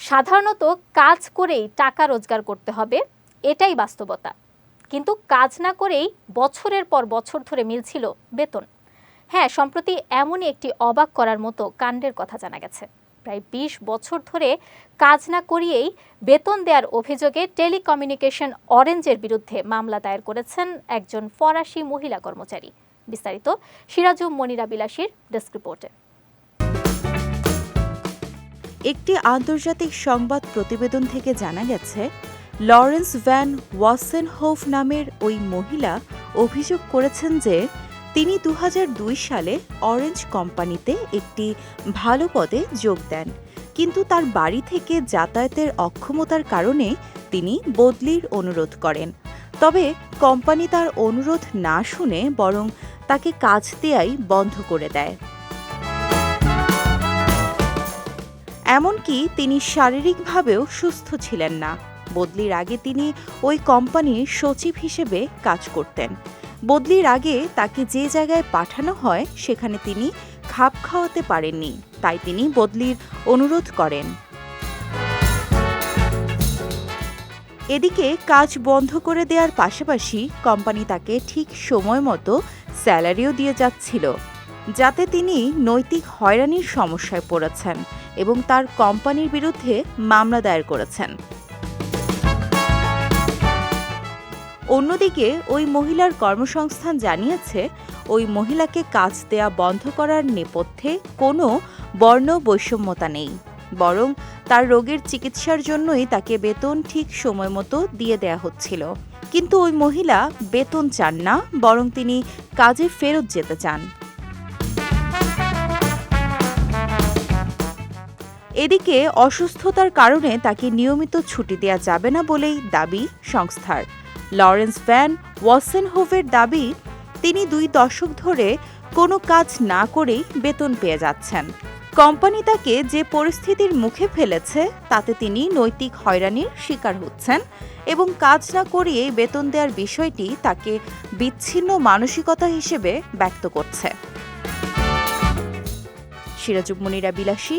সাধারণত কাজ করেই টাকা রোজগার করতে হবে, এটাই বাস্তবতা। কিন্তু কাজ না করেই বছরের পর বছর ধরে মিলছিল বেতন। হ্যাঁ সম্প্রতি এমনই একটি অবাক করার মতো কাণ্ডের কথা জানা গেছে। প্রায় বিশ বছর ধরে কাজ না করিয়েই বেতন দেওয়ার অভিযোগে টেলিকমিউনিকেশন অরেঞ্জের বিরুদ্ধে মামলা দায়ের করেছেন একজন ফরাসি মহিলা কর্মচারী। বিস্তারিত সিরাজুম মনিরা বিলাসীর ডেস্ক রিপোর্টে। একটি আন্তর্জাতিক সংবাদ প্রতিবেদন থেকে জানা গেছে, লরেন্স ভ্যান ওয়াসেন ওয়াসেনহোফ নামের ওই মহিলা অভিযোগ করেছেন যে, তিনি দু হাজার দুই সালে অরেঞ্জ কোম্পানিতে একটি ভালো পদে যোগ দেন। কিন্তু তার বাড়ি থেকে যাতায়াতের অক্ষমতার কারণে তিনি বদলির অনুরোধ করেন। তবে কোম্পানি তার অনুরোধ না শুনে বরং তাকে কাজ দেয়াই বন্ধ করে দেয়। এমনকি তিনি শারীরিকভাবেও সুস্থ ছিলেন না। বদলির আগে তিনি ওই কোম্পানির সচিব হিসেবে কাজ করতেন। বদলির আগে তাকে যে জায়গায় পাঠানো হয়, সেখানে তিনি খাপ খাওয়াতে পারেননি। তাই তিনি বদলির অনুরোধ করেন। এদিকে কাজ বন্ধ করে দেওয়ার পাশাপাশি কোম্পানি তাকে ঠিক সময় মতো স্যালারিও দিয়ে যাচ্ছিল। যাতে তিনি নৈতিক হয়রানির সমস্যায় পড়েছেন এবং তার কোম্পানির বিরুদ্ধে মামলা দায়ের করেছেন। অন্যদিকে ওই মহিলার কর্মসংস্থান জানিয়েছে, ওই মহিলাকে কাজ দেয়া বন্ধ করার নেপথ্যে কোনো বর্ণ বৈষম্যতা নেই, বরং তার রোগের চিকিৎসার জন্যই তাকে বেতন ঠিক সময় মতো দিয়ে দেয়া হচ্ছিল। কিন্তু ওই মহিলা বেতন চান না, বরং তিনি কাজে ফেরত যেতে চান। এদিকে অসুস্থতার কারণে তাকে নিয়মিত ছুটি দেওয়া যাবে না বলেই দাবি সংস্থার। লরেন্স ভ্যান ওয়াসেনহোভের দাবি, তিনি দুই দশক ধরে কোনো কাজ না করেই বেতন পেয়ে যাচ্ছেন। কোম্পানি তাকে যে পরিস্থিতির মুখে ফেলেছে, তাতে তিনি নৈতিক হয়রানির শিকার হচ্ছেন এবং কাজ না করিয়ে বেতন দেওয়ার বিষয়টি তাকে বিচ্ছিন্ন মানসিকতা হিসেবে ব্যক্ত করছে। সিরাজুব মুনিরা, বিলাসী